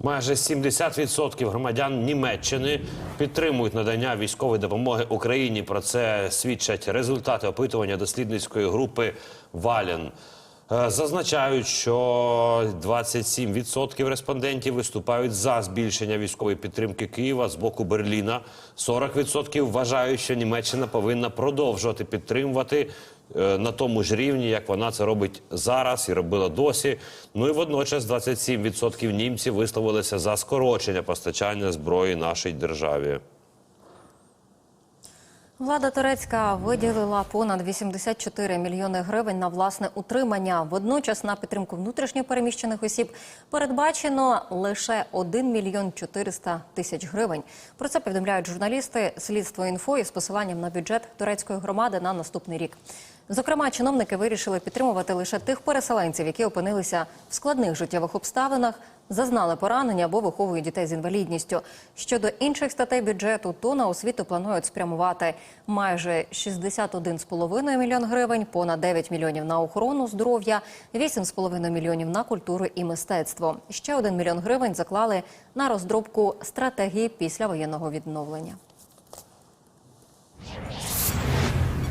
Майже 70% громадян Німеччини підтримують надання військової допомоги Україні. Про це свідчать результати опитування дослідницької групи Вален. Е, Зазначають, що 27% респондентів виступають за збільшення військової підтримки Києва з боку Берліна. 40% вважають, що Німеччина повинна продовжувати підтримувати е, на тому ж рівні, як вона це робить зараз і робила досі. Ну і водночас 27% німців висловилися за скорочення постачання зброї нашій державі. Влада Турецька виділила понад 84 мільйони гривень на власне утримання. Водночас на підтримку внутрішньо переміщених осіб передбачено лише 1 мільйон 400 тисяч гривень. Про це повідомляють журналісти слідство інфо із посиланням на бюджет турецької громади на наступний рік. Зокрема, чиновники вирішили підтримувати лише тих переселенців, які опинилися в складних життєвих обставинах, зазнали поранення або виховують дітей з інвалідністю. Щодо інших статей бюджету, то на освіту планують спрямувати майже 61,5 мільйон гривень, понад 9 мільйонів на охорону здоров'я, 8,5 мільйонів на культуру і мистецтво. Ще 1 мільйон гривень заклали на розробку стратегії післявоєнного відновлення.